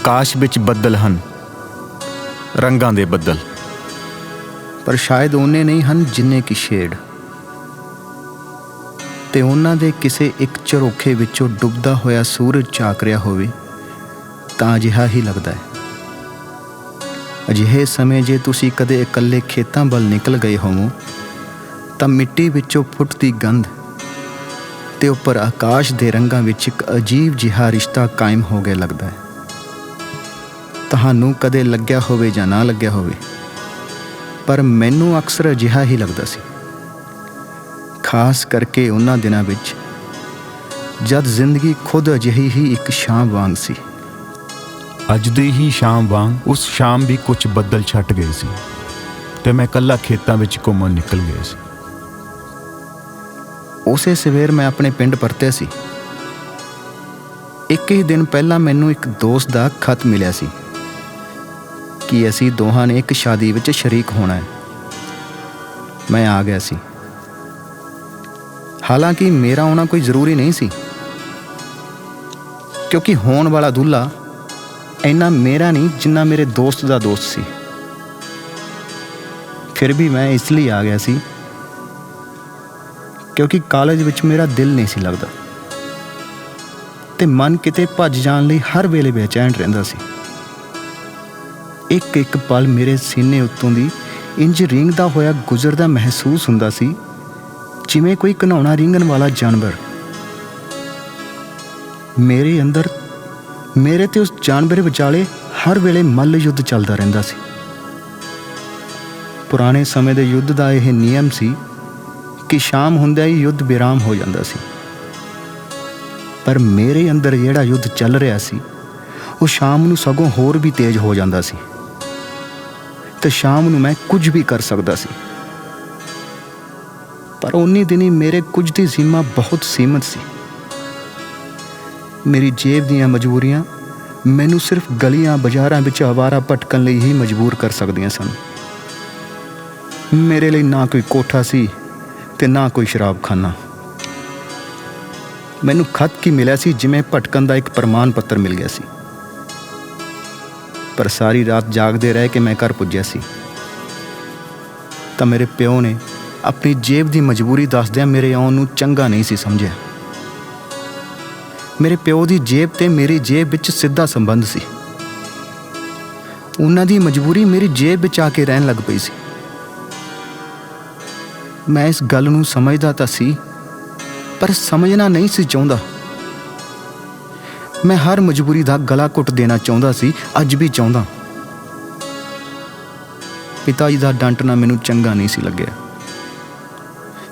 ਆਕਾਸ਼ ਵਿੱਚ ਬੱਦਲ ਹਨ, ਰੰਗਾਂ ਦੇ ਬੱਦਲ। ਪਰ ਸ਼ਾਇਦ ਉਹਨੇ ਨਹੀਂ ਹਨ ਜਿੰਨੇ ਕਿ ਸ਼ੇਡ ਤੇ ਉਹਨਾਂ ਦੇ ਕਿਸੇ ਇੱਕ ਝਰੋਖੇ ਵਿੱਚੋਂ ਡੁੱਬਦਾ ਹੋਇਆ ਸੂਰਜ ਝਾਕ ਰਿਹਾ ਹੋਵੇ, ਤਾਂ ਅਜਿਹਾ ਹੀ ਲੱਗਦਾ ਹੈ। ਅਜਿਹੇ ਸਮੇਂ ਜੇ ਤੁਸੀਂ ਕਦੇ ਇਕੱਲੇ ਖੇਤਾਂ ਵੱਲ ਨਿਕਲ ਗਏ ਹੋਵੋ, ਤਾਂ ਮਿੱਟੀ ਵਿੱਚੋਂ ਫੁੱਟਦੀ ਗੰਧ ਤੇ ਉੱਪਰ ਆਕਾਸ਼ ਦੇ ਰੰਗਾਂ ਵਿੱਚ ਇੱਕ ਅਜੀਬ ਜਿਹਾ ਰਿਸ਼ਤਾ ਕਾਇਮ ਹੋ ਗਿਆ ਲੱਗਦਾ ਹੈ। ਤੁਹਾਨੂੰ ਕਦੇ ਲੱਗਿਆ ਹੋਵੇ ਜਾਂ ਨਾ ਲੱਗਿਆ ਹੋਵੇ ਪਰ ਮੈਨੂੰ ਅਕਸਰ ਅਜਿਹਾ ਹੀ ਲੱਗਦਾ ਸੀ। ਖਾਸ ਕਰਕੇ ਉਹਨਾਂ ਦਿਨਾਂ ਵਿੱਚ ਜਦ ਜ਼ਿੰਦਗੀ ਖੁਦ ਅਜਿਹੀ ਹੀ ਇੱਕ ਸ਼ਾਮ ਵਾਂਗ ਸੀ। ਅੱਜ ਦੀ ਹੀ ਸ਼ਾਮ ਵਾਂਗ ਉਸ ਸ਼ਾਮ ਵੀ ਕੁਝ ਬੱਦਲ ਛੱਟ ਗਏ ਸੀ ਤੇ ਮੈਂ ਇਕੱਲਾ ਖੇਤਾਂ ਵਿੱਚ ਘੁੰਮਣ ਨਿਕਲ ਗਿਆ ਸੀ। ਉਸੇ ਸਵੇਰ ਮੈਂ ਆਪਣੇ ਪਿੰਡ ਪਰਤਿਆ ਸੀ। ਇੱਕ ਹੀ ਦਿਨ ਪਹਿਲਾਂ ਮੈਨੂੰ ਇੱਕ ਦੋਸਤ ਦਾ ਖਤ ਮਿਲਿਆ ਸੀ। ਕਿ ਅਸੀਂ ਦੋਹਾਂ ਨੇ ਇੱਕ ਸ਼ਾਦੀ ਵਿੱਚ ਸ਼ਰੀਕ ਹੋਣਾ ਹੈ। ਮੈਂ ਆ ਗਿਆ ਸੀ। ਹਾਲਾਂਕਿ ਮੇਰਾ ਆਉਣਾ ਕੋਈ ਜ਼ਰੂਰੀ ਨਹੀਂ ਸੀ। ਕਿਉਂਕਿ ਹੋਣ ਵਾਲਾ ਦੁੱਲਾ ਇੰਨਾ ਮੇਰਾ ਨਹੀਂ ਜਿੰਨਾ ਮੇਰੇ ਦੋਸਤ ਦਾ ਦੋਸਤ ਸੀ। ਫਿਰ ਵੀ ਮੈਂ ਇਸ ਲਈ ਆ ਗਿਆ ਸੀ ਕਿਉਂਕਿ ਕਾਲਜ ਵਿੱਚ ਮੇਰਾ ਦਿਲ ਨਹੀਂ ਸੀ ਲੱਗਦਾ। ਤੇ ਮਨ ਕਿਤੇ ਭੱਜ ਜਾਣ ਲਈ ਹਰ ਵੇਲੇ ਬੇਚੈਨ ਰਹਿੰਦਾ ਸੀ। ਇੱਕ ਇੱਕ ਪਲ ਮੇਰੇ ਸੀਨੇ ਉੱਤੋਂ ਦੀ ਇੰਜ ਰਿੰਗਦਾ ਹੋਇਆ ਗੁਜ਼ਰਦਾ ਮਹਿਸੂਸ ਹੁੰਦਾ ਸੀ, ਜਿਵੇਂ ਕੋਈ ਘਨਾਉਣਾ ਰਿੰਗਣ ਵਾਲਾ ਜਾਨਵਰ। ਮੇਰੇ ਅੰਦਰ, ਮੇਰੇ ਤੇ ਉਸ ਜਾਨਵਰ ਵਿਚਾਲੇ ਹਰ ਵੇਲੇ ਮੱਲ ਯੁੱਧ ਚੱਲਦਾ ਰਹਿੰਦਾ ਸੀ। ਪੁਰਾਣੇ ਸਮੇਂ ਦੇ ਯੁੱਧ ਦਾ ਇਹ ਨਿਯਮ ਸੀ ਕਿ ਸ਼ਾਮ ਹੁੰਦਿਆਂ ਹੀ ਯੁੱਧ ਵਿਰਾਮ ਹੋ ਜਾਂਦਾ ਸੀ। ਪਰ ਮੇਰੇ ਅੰਦਰ ਜਿਹੜਾ ਯੁੱਧ ਚੱਲ ਰਿਹਾ ਸੀ, ਉਹ ਸ਼ਾਮ ਨੂੰ ਸਗੋਂ ਹੋਰ ਵੀ ਤੇਜ਼ ਹੋ ਜਾਂਦਾ ਸੀ। ਤੇ ਸ਼ਾਮ ਨੂੰ ਮੈਂ ਕੁਝ ਵੀ ਕਰ ਸਕਦਾ ਸੀ। ਪਰ ਉਨੀ ਦਿਨੀ ਮੇਰੇ ਕੁਝ ਦੀ ਸੀਮਾ ਬਹੁਤ ਸੀਮਤ ਸੀ। ਮੇਰੀ ਜੇਬ ਦੀਆਂ ਮਜਬੂਰੀਆਂ ਮੈਨੂੰ ਸਿਰਫ ਗਲੀਆਂ ਬਾਜ਼ਾਰਾਂ ਵਿੱਚ ਆਵਾਰਾ ਭਟਕਣ ਲਈ ਹੀ ਮਜਬੂਰ ਕਰ ਸਕਦੀਆਂ ਸਨ। ਮੇਰੇ ਲਈ ਨਾ ਕੋਈ ਕੋਠਾ ਸੀ ਤੇ ਨਾ ਕੋਈ ਸ਼ਰਾਬਖਾਨਾ। ਮੈਨੂੰ ਖਤ ਕੀ ਮਿਲਿਆ ਸੀ ਜਿਵੇਂ ਭਟਕਣ ਦਾ ਇੱਕ ਪ੍ਰਮਾਣ ਪੱਤਰ ਮਿਲ ਗਿਆ ਸੀ। ਪਰ ਸਾਰੀ ਰਾਤ ਜਾਗਦੇ ਰਹਿ ਕੇ ਮੈਂ ਘਰ ਪੁੱਜਿਆ ਸੀ। ਤਾਂ ਮੇਰੇ ਪਿਓ ਨੇ ਆਪਣੀ ਜੇਬ ਦੀ ਮਜਬੂਰੀ ਦੱਸਦਿਆਂ ਮੇਰੇ ਆਉਣ ਨੂੰ ਚੰਗਾ ਨਹੀਂ ਸੀ ਸਮਝਿਆ। ਮੇਰੇ ਪਿਓ ਦੀ ਜੇਬ ਤੇ ਮੇਰੀ ਜੇਬ ਵਿੱਚ ਸਿੱਧਾ ਸੰਬੰਧ ਸੀ। ਉਹਨਾਂ ਦੀ ਮਜਬੂਰੀ ਮੇਰੀ ਜੇਬ ਵਿੱਚ ਆ ਕੇ ਰਹਿਣ ਲੱਗ ਪਈ ਸੀ। ਮੈਂ ਇਸ ਗੱਲ ਨੂੰ ਸਮਝਦਾ ਤਾਂ ਸੀ, ਪਰ ਸਮਝਣਾ ਨਹੀਂ ਸੀ ਚਾਹੁੰਦਾ। ਮੈਂ ਹਰ ਮਜਬੂਰੀ ਦਾ ਗਲਾ ਘੁੱਟ ਦੇਣਾ ਚਾਹੁੰਦਾ ਸੀ, ਅੱਜ ਵੀ ਚਾਹੁੰਦਾ। ਪਿਤਾ ਜੀ ਦਾ ਡਾਂਟਣਾ ਮੈਨੂੰ ਚੰਗਾ ਨਹੀਂ ਸੀ ਲੱਗਿਆ।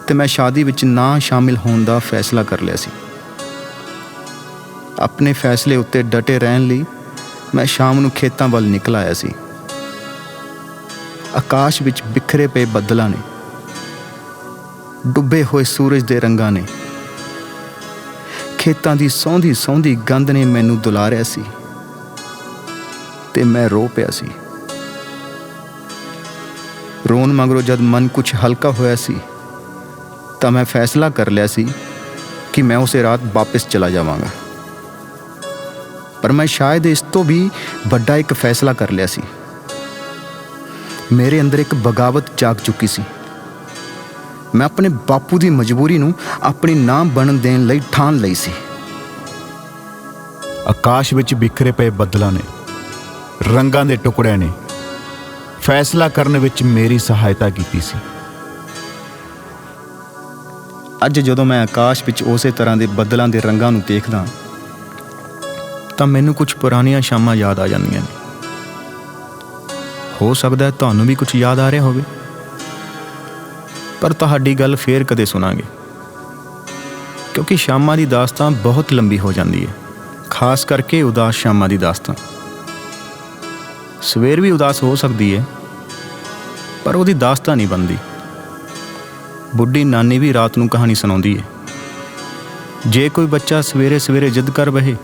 ਤੇ ਮੈਂ ਸ਼ਾਦੀ ਵਿੱਚ ਨਾ ਸ਼ਾਮਿਲ ਹੋਣ ਦਾ ਫੈਸਲਾ ਕਰ ਲਿਆ ਸੀ। ਆਪਣੇ ਫੈਸਲੇ ਉੱਤੇ ਡਟੇ ਰਹਿਣ ਲਈ ਮੈਂ ਸ਼ਾਮ ਨੂੰ ਖੇਤਾਂ ਵੱਲ ਨਿਕਲ ਆਇਆ ਸੀ। ਆਕਾਸ਼ ਵਿੱਚ ਬਿਖਰੇ ਪਏ ਬੱਦਲਾਂ ਨੇ, ਡੁੱਬੇ ਹੋਏ ਸੂਰਜ ਦੇ ਰੰਗਾਂ ਨੇ ਖੇਤਾਂ ਦੀ ਸੌਂਦੀ ਸੌਂਦੀ ਗੰਧ ਨੇ ਮੈਨੂੰ ਦੁਲਾਰਿਆ ਸੀ ਤੇ ਮੈਂ ਰੋ ਪਿਆ ਸੀ। ਰੋਣ ਮਗਰੋਂ ਜਦ ਮਨ ਕੁਝ ਹਲਕਾ ਹੋਇਆ ਸੀ, ਤਾਂ ਮੈਂ ਫੈਸਲਾ ਕਰ ਲਿਆ ਸੀ ਕਿ ਮੈਂ ਉਸੇ ਰਾਤ ਵਾਪਸ ਚਲਾ ਜਾਵਾਂਗਾ। ਪਰ ਮੈਂ ਸ਼ਾਇਦ ਇਸ ਤੋਂ ਵੀ ਵੱਡਾ ਇੱਕ ਫੈਸਲਾ ਕਰ ਲਿਆ ਸੀ। ਮੇਰੇ ਅੰਦਰ ਇੱਕ ਬਗਾਵਤ ਜਾਗ ਚੁੱਕੀ ਸੀ। ਮੈਂ ਆਪਣੇ ਬਾਪੂ ਦੀ ਮਜਬੂਰੀ ਨੂੰ ਆਪਣੀ ਨਾਮ ਬਣਨ ਦੇਣ ਲਈ ਠਾਣ ਲਈ ਸੀ। ਆਕਾਸ਼ ਵਿੱਚ ਬਿਖਰੇ ਪਏ ਬੱਦਲਾਂ ਨੇ ਰੰਗਾਂ ਦੇ ਟੁਕੜਿਆਂ ਨੇ ਫੈਸਲਾ ਕਰਨ ਵਿੱਚ ਮੇਰੀ ਸਹਾਇਤਾ ਕੀਤੀ ਸੀ। ਅੱਜ ਜਦੋਂ ਮੈਂ ਆਕਾਸ਼ ਵਿੱਚ ਉਸੇ ਤਰ੍ਹਾਂ ਦੇ ਬੱਦਲਾਂ ਦੇ ਰੰਗਾਂ ਨੂੰ ਦੇਖਦਾ ਤਾਂ ਮੈਨੂੰ ਕੁਝ ਪੁਰਾਣੀਆਂ ਸ਼ਾਮਾਂ ਯਾਦ ਆ ਜਾਂਦੀਆਂ ਨੇ। ਹੋ ਸਕਦਾ ਤੁਹਾਨੂੰ ਵੀ ਕੁਝ ਯਾਦ ਆ ਰਿਹਾ ਹੋਵੇ। ਪਰ ਤੁਹਾਡੀ ਗੱਲ ਫੇਰ ਕਦੇ ਸੁਣਾਂਗੇ। ਕਿਉਂਕਿ ਸ਼ਾਮਾਂ ਦੀ ਦਾਸਤਾਨ ਬਹੁਤ ਲੰਬੀ ਹੋ ਜਾਂਦੀ ਹੈ। ਖਾਸ ਕਰਕੇ ਉਦਾਸ ਸ਼ਾਮਾਂ ਦੀ ਦਾਸਤਾਨ। ਸਵੇਰ ਵੀ ਉਦਾਸ ਹੋ ਸਕਦੀ ਹੈ, ਪਰ ਉਹਦੀ ਦਾਸਤਾਨ ਨਹੀਂ ਬਣਦੀ। ਬੁੱਢੀ ਨਾਨੀ ਵੀ ਰਾਤ ਨੂੰ ਕਹਾਣੀ ਸੁਣਾਉਂਦੀ ਹੈ। ਜੇ ਕੋਈ ਬੱਚਾ ਸਵੇਰੇ ਸਵੇਰੇ ਜਿੱਦ ਕਰ ਬਹੇ,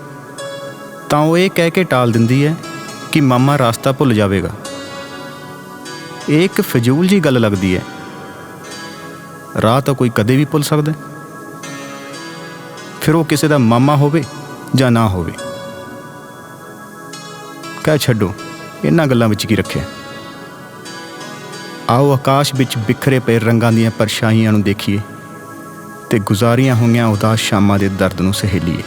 ਤਾਂ ਉਹ ਇਹ ਕਹਿ ਕੇ ਟਾਲ ਦਿੰਦੀ ਹੈ ਕਿ ਮਾਮਾ ਰਾਸਤਾ ਭੁੱਲ ਜਾਵੇਗਾ। ਇਹ ਇੱਕ ਫਜ਼ੂਲ ਜੀ ਗੱਲ ਲੱਗਦੀ ਹੈ। ਰਾਹ ਤਾਂ ਕੋਈ ਕਦੇ ਵੀ ਭੁੱਲ ਸਕਦਾ ਫਿਰ ਉਹ ਕਿਸੇ ਦਾ ਮਾਮਾ ਹੋਵੇ ਜਾਂ ਨਾ ਹੋਵੇ। ਕਹਿ ਛੱਡੋ, ਇਹਨਾਂ ਗੱਲਾਂ ਵਿੱਚ ਕੀ ਰੱਖਿਆ? ਆਓ ਆਕਾਸ਼ ਵਿੱਚ ਬਿਖਰੇ ਪਏ ਰੰਗਾਂ ਦੀਆਂ ਪਰਛਾਈਆਂ ਨੂੰ ਦੇਖੀਏ ਤੇ ਗੁਜ਼ਾਰੀਆਂ ਹੋਈਆਂ ਉਦਾਸ ਸ਼ਾਮਾਂ ਦੇ ਦਰਦ ਨੂੰ ਸਹੇਲੀਏ।